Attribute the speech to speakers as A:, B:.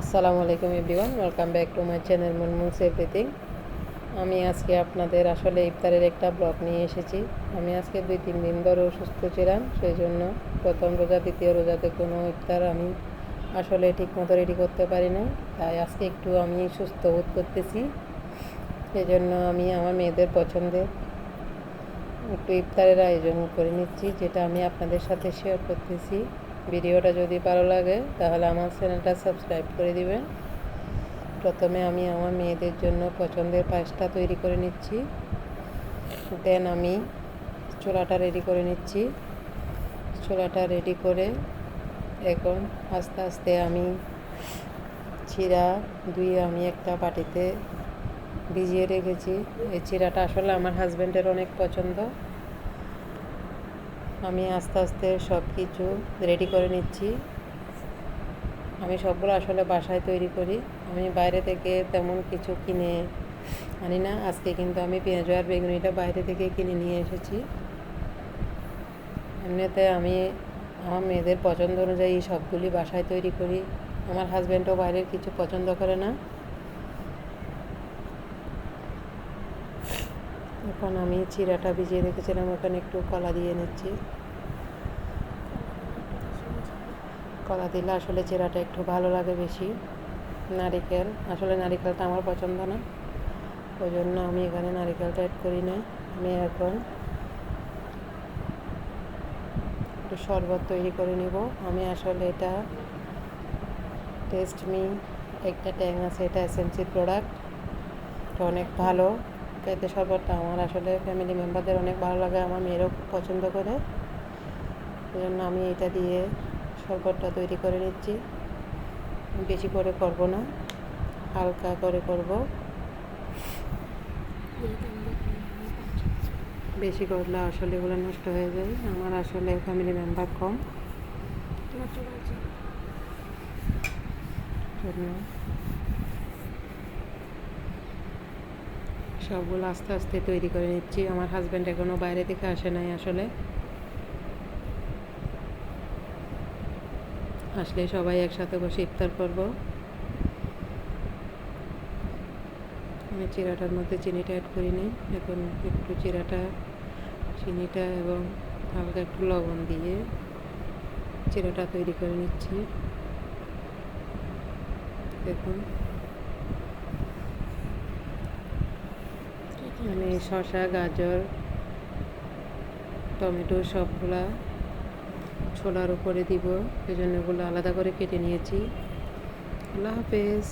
A: আসসালামু আলাইকুম everyone, welcome back to my channel Munmun's everything. আমি আজকে আপনাদের আসলে ইফতারের একটা ব্লগ নিয়ে এসেছি। আমি আজকে দুই তিন দিন ধরে অসুস্থ ছিলাম সেই জন্য প্রথম রোজা, দ্বিতীয় রোজাতে কোনো ইফতার আমি আসলে ঠিকমতো রেডি করতে পারি না তাই আজকে একটু আমি সুস্থ বোধ করতেছি। সেই জন্য আমি আমার মেয়েদের পছন্দের একটু ইফতারের আয়োজন করে নিচ্ছি, যেটা আমি আপনাদের সাথে শেয়ার করতেছি। ভিডিওটা যদি ভালো লাগে, তাহলে আমার চ্যানেলটা সাবস্ক্রাইব করে দিবেন। প্রথমে আমি আমার মেয়েদের জন্য পছন্দের পায়েসটা তৈরি করে নিচ্ছি। দেন আমি ছোলাটা রেডি করে নিচ্ছি। ছোলাটা রেডি করে এখন আস্তে আস্তে আমি চিরা ধুয়ে আমি একটা বাটিতে ভিজিয়ে রেখেছি। এই চিরাটা আসলে আমার হাজব্যান্ডের অনেক পছন্দ। আমি আস্তে আস্তে সব কিছু রেডি করে নিচ্ছি। আমি সবগুলো আসলে বাসায় তৈরি করি। আমি বাইরে থেকে তেমন কিছু কিনে আনি না। আজকে কিন্তু আমি পেঁয়াজ আর বেগুনিটা বাইরে থেকে কিনে নিয়ে এসেছি। এমনিতে আমি আমার মেয়েদের পছন্দ অনুযায়ী সবগুলি বাসায় তৈরি করি। আমার হাজব্যান্ডও বাইরের কিছু পছন্দ করে না। এখন আমি চিরাটা ভিজিয়ে রেখেছিলাম, ওখানে একটু কলা দিয়ে নিচ্ছি কলা দিলে আসলে চিরাটা একটু ভালো লাগে বেশি। নারিকেল, আসলে নারিকেলটা আমার পছন্দ না। ওই জন্য আমি এখানে নারিকেলটা অ্যাড করি না। আমি এখন একটু শরবত তৈরি করে নিব। আমি আসলে এটা টেস্ট মি একটা ট্যাং আছে, এটা এসএমসি প্রোডাক্ট অনেক ভালো। খেতে শরবতটা আমার আসলে ফ্যামিলি মেম্বারদের অনেক ভালো লাগে, আমার মেয়েরও খুব পছন্দ করে। এই জন্য আমি এটা দিয়ে শরবতটা তৈরি করে নিচ্ছি। বেশি করে করব না, হালকা করে করব। বেশি করলে আসলে এগুলো নষ্ট হয়ে যায়, আমার আসলে ফ্যামিলি মেম্বার কম। জন্য সবগুলো আস্তে আস্তে তৈরি করে নিচ্ছি। আমার হাজব্যান্ড এখনও বাইরে থেকে আসে নাই আসলে। আসলে সবাই একসাথে বসে ইফতার করব। আমি চিরাটার মধ্যে চিনিটা অ্যাড করিনি। এখন একটু চিরাটা, চিনিটা এবং হালকা একটু লবণ দিয়ে চিরাটা তৈরি করে নিচ্ছি। দেখুন। আমি শশা গাজর, টমেটো সবগুলা ছোলার উপরে দিব। এই জন্য এগুলো আলাদা করে কেটে নিয়েছি। আল্লাহ হাফেজ।